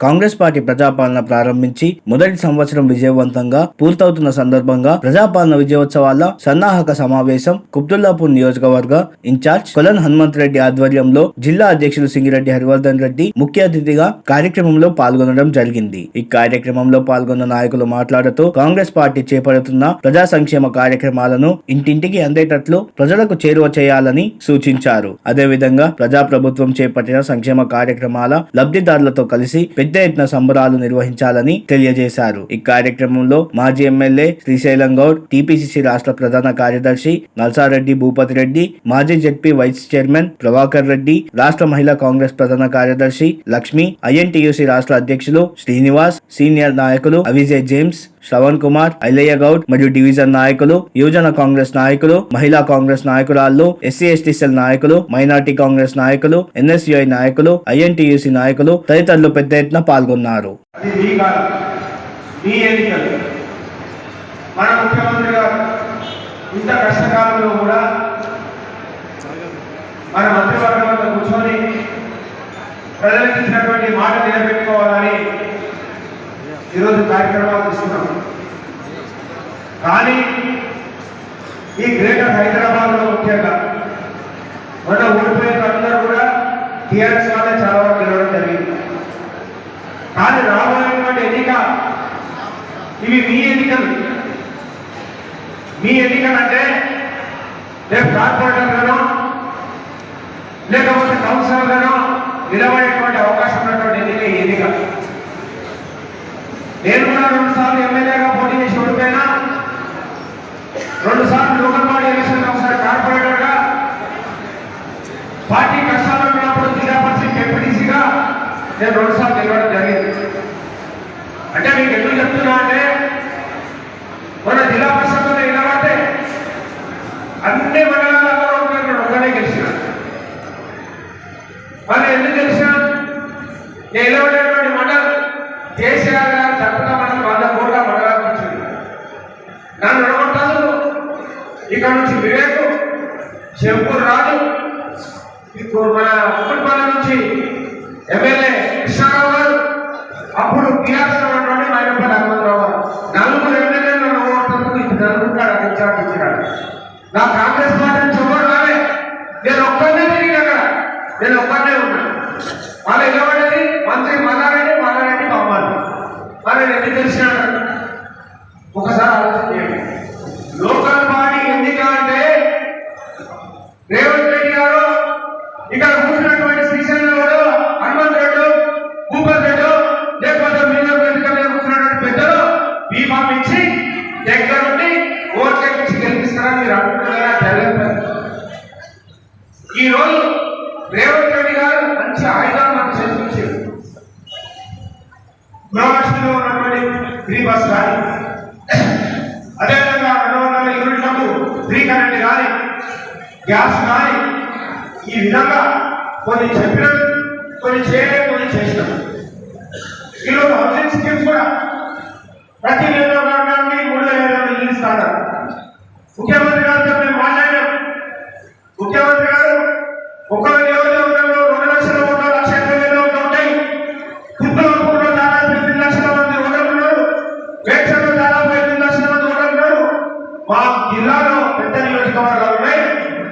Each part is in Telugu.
కాంగ్రెస్ పార్టీ ప్రజాపాలన ప్రారంభించి మొదటి సంవత్సరం విజయవంతంగా పూర్తవుతున్న సందర్భంగా ప్రజాపాలన విజయోత్సవాల సన్నాహక సమావేశం కుబ్దుల్లాపూర్ నియోజకవర్గ ఇన్ఛార్జ్ కొలన్ హనుమంత్ రెడ్డి ఆధ్వర్యంలో జిల్లా అధ్యక్షులు సింగిరెడ్డి హరివర్ధన్ రెడ్డి ముఖ్య అతిథిగా కార్యక్రమంలో పాల్గొనడం జరిగింది. ఈ కార్యక్రమంలో పాల్గొన్న నాయకులు మాట్లాడుతూ కాంగ్రెస్ పార్టీ చేపడుతున్న ప్రజా సంక్షేమ కార్యక్రమాలను ఇంటింటికి అందేటట్లు ప్రజలకు చేరువ చేయాలని సూచించారు. అదేవిధంగా ప్రజాప్రభుత్వం చేపట్టిన సంక్షేమ కార్యక్రమాల లబ్ధిదారులతో కలిసి పెద్ద ఎత్తున సంబరాలు నిర్వహించాలని తెలియజేశారు. ఈ కార్యక్రమంలో మాజీ ఎమ్మెల్యే శ్రీశైలం గౌడ్ టీపీసీసీ రాష్ట్ర ప్రధాన కార్యదర్శి నల్సారెడ్డి భూపతి రెడ్డి మాజీ ZP vice chairman Prabhakar Reddy రాష్ట్ర మహిళా కాంగ్రెస్ ప్రధాన కార్యదర్శి లక్ష్మి ఐఎన్టీయూసీ రాష్ట్ర అధ్యక్షులు శ్రీనివాస్ సీనియర్ నాయకులు అవిజయ్ జేమ్స్ శ్రవణ్ కుమార్ ఐలయ్య గౌడ్ మరియు డివిజన్ నాయకులు యువజన కాంగ్రెస్ నాయకులు మహిళా కాంగ్రెస్ నాయకురాళ్ళు ఎస్సీ ఎస్టీ సెల్ నాయకులు మైనార్టీ కాంగ్రెస్ నాయకులు ఎన్ఎస్యుఐ నాయకులు ఐఎన్టీయూసీ నాయకులు తదితరులు పెద్ద ఎత్తున పాల్గొన్నారు. మన ముఖ్యమంత్రి గారు ఇంత కష్టకాలంలో కూడా మన మంత్రివర్గంలో కూర్చొని ప్రజలకు ఇచ్చినటువంటి మాట నిలబెట్టుకోవాలని ఈరోజు కార్యక్రమాలు తీసుకున్నాం. కానీ ఈ గ్రేటర్ హైదరాబాద్లో ముఖ్యంగా మొన్న ఓడిపోయిన అందరూ కూడా టీఆర్ఎస్ వాళ్ళే చాలా వరకు గెలవడం జరిగింది. కానీ రాబోయేటువంటి ఎన్నిక ఇవి మీ ఎన్నికలు. మీ ఎన్నికలు అంటే రేపు కార్పొరేటర్లను లేకపోతే కౌన్సిలర్లను నిలబడేటువంటి అవకాశం ఉన్నటువంటి ఎన్నిక ఈ ఎన్నిక నేను కూడా రెండు సార్లు ఎమ్మెల్యేగా పోటీ చేసి ఓడిపోయినా రెండు సార్లు లోకల్ బాడీ ఎలక్షన్ ఒకసారి కార్పొరేటర్గా పార్టీ కష్టాలు ఉన్నప్పుడు జిల్లా పరిషత్ డిప్యూటీసీగా నేను రెండు సార్లు గెలవడం జరిగింది. అంటే మీకు ఎందుకు చెప్తున్నా అంటే మన జిల్లా పరిషత్లో నిలబడితే అన్ని మండలాలలో నేను ఒక్కనే గెలిచిన మరి ఎందుకు గెలిచిన నేను నిలబడేటువంటి మండలం కేసీఆర్ గారు తప్పక మనం వంద కోట్ల మండలానికి వచ్చింది నన్ను నిలబడతాను ఇక్కడ నుంచి వివేకు చెంపూరు రాజు ఇప్పుడు మన కుటుంబాల నుంచి ఎమ్మెల్యే కృష్ణారావు గారు అప్పుడు టీఆర్ఎస్ ఉన్నటువంటి మైనపల్లి హనుమంతరావు గారు. నలుగురు ఎమ్మెల్యేలు ఓటుకు ఇది నలుగురు కాడ ఇచ్చాడు ఇచ్చినాడు నా కాంగ్రెస్ పార్టీ నుంచి ఎవరు రాలే? నేను ఒక్కనే తిరిగి అక్కడ. నేను ఒక్కనే ఉన్నాను వాళ్ళు నిలబడేది మంత్రి మల్లారెడ్డి మల్లారెడ్డి పంపాలి. మరి నేను తెలిసినాడు మీరు అనుకుంటున్నారా జరగదు ఈ రేవంత్ రెడ్డి గారు మంచి ఆయుధాలు మనకు చేతికిచ్చారు గృహలక్ష్మిలో ఉన్నటువంటి ఫ్రీ బస్ కానీ అదేవిధంగా రెండు వందల యూనిట్లకు ఫ్రీ కరెంట్ కానీ గ్యాస్ కానీ ఈ విధంగా కొన్ని చెప్పిన కొన్ని చేయలేదు కొన్ని చేసినాం. ఈరోజు హౌసింగ్ స్కీమ్స్ కూడా ప్రతి నియోజకవర్గానికి మూడు వేల ఐదు ఇల్లు ఇస్తాడు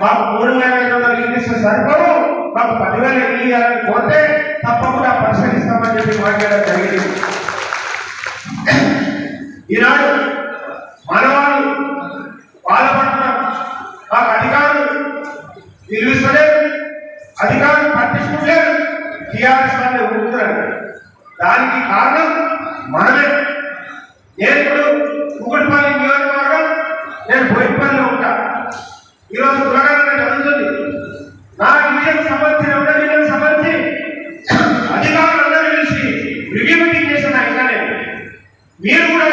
మాకు మూడు వేల ఐదు వందల ఇల్లు ఇస్తే సరిపోవు మాకు పదివేల ఇల్లు ఇవ్వాలని కోరితే తప్పకుండా పరిశీలిస్తామని చెప్పి మాట్లాడడం జరిగింది. ఈనాడు మనవాళ్ళు బాధపడుతున్నారు మాకు అధికారులు నిలుస్తలేదు అధికారులు పట్టించుకుంటే టీఆర్ఎస్ వాళ్ళు ఉంటున్నారు దానికి కారణం మనమే.